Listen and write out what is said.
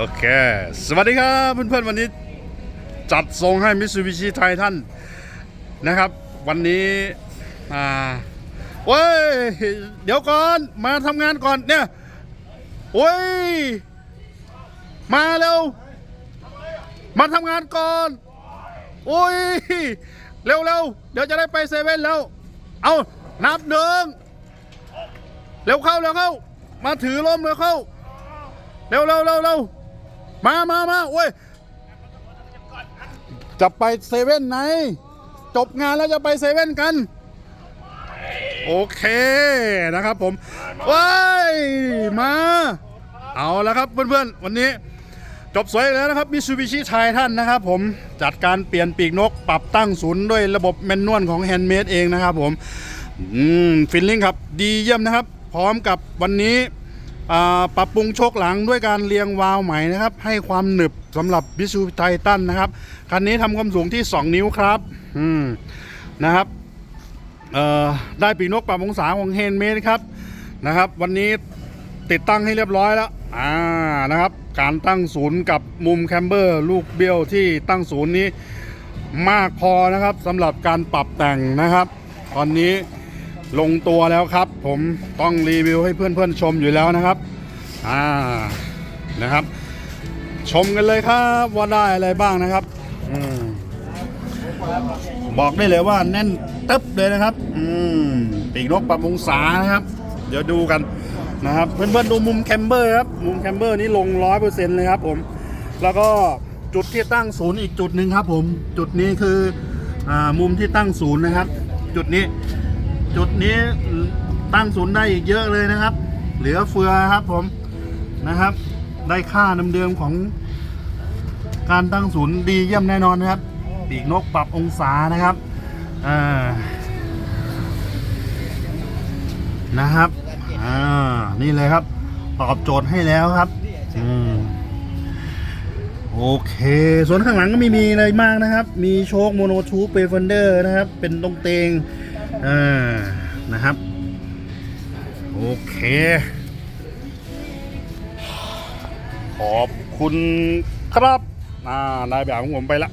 โอเค สวัสดีครับเพื่อนๆวันนี้จัดส่งให้มิ t ซูบิชิไททันนะครับ วันนี้ อ่าเว้ย เดี๋ยวก่อน มาทำงานก่อนเนี่ย โอ้ย มาเร็ว มาทำงานก่อน โอ้ย เร็วเร็วเดี๋ยวจะได้ไปเซเว่นแล้ว เอานับหนึ่งเร็วเข้าเร็วเข้า มาถือร่มเร็วเข้า เร็วเร็วเร็วเร็ว มามามาโอ้ยจะไปเซเว่นไหน จบงานแล้วจะไปเซเว่นกัน โอเคนะครับผมว้ายมา เอาแล้วครับเพื่อนๆ วันนี้จบสวยแล้วนะครับมิ t ูบิชิไททันนะครับผมจัดการเปลี่ยนปีกนกปรับตั้งศูนย์ด้วยระบบแมนนวลของแฮนด์เมดเองนะครับผมอืมฟิลลิ่งครับ ดีเยี่ยมนะครับ พร้อมกับวันนี้ ปรับปรุงโชคหลังด้วยการเรียงวาล์วใหม่นะครับ ให้ความหนึบสำหรับบิชูไททันนะครับ คันนี้ทำความสูงที่ 2 นิ้วครับอืมนะครับได้ปีนกปรับองศาของเฮนเมดครับนะครับ วันนี้ติดตั้งให้เรียบร้อยแล้วอ่านะครับ การตั้งศูนย์กับมุมแคมเบอร์ลูกเบี้ยวที่ตั้งศูนย์นี้มากพอนะครับสำหรับการปรับแต่งนะครับ ตอนนี้ ลงตัวแล้วครับ ผมต้องรีวิวให้เพื่อนๆชมอยู่แล้วนะครับอ่านะครับ ชมกันเลยครับว่าได้อะไรบ้างนะครับอบอกได้เลยว่าแน่นตึ๊บเลยนะครับ อืมปีกนกปรับองศานะครับ เดี๋ยวดูกันนะครับเพื่อนๆดูมุมแคมเบอร์ครับมุมแคมเบอร์นี้ลงร้อยเปอร์เซ็นต์เลยครับผม แล้วก็จุดที่ตั้งศูนย์อีกจุดหนึ่งครับ ผมจุดนี้คืออมุมที่ตั้งศูนย์นะครับ จุดนี้ จุดนี้ตั้งศูนย์ได้อีกเยอะเลยนะครับ เหลือเฟือครับผมนะครับ ได้ค่าเดิมๆของการตั้งศูนย์ดีเยี่ยมแน่นอนนะครับปีกนกปรับองศานะครับอ่านะครับอ่านี่เลยครับ ตอบโจทย์ให้แล้วครับอืมโอเค ส่วนข้างหลังก็ไม่มีอะไรมากนะครับ มีโชคโมโนทูเปฟันเดอร์นะครับ เป็นตรงเตง อ่านะครับ โอเค ขอบคุณครับอ่านายแบบของผมไปละ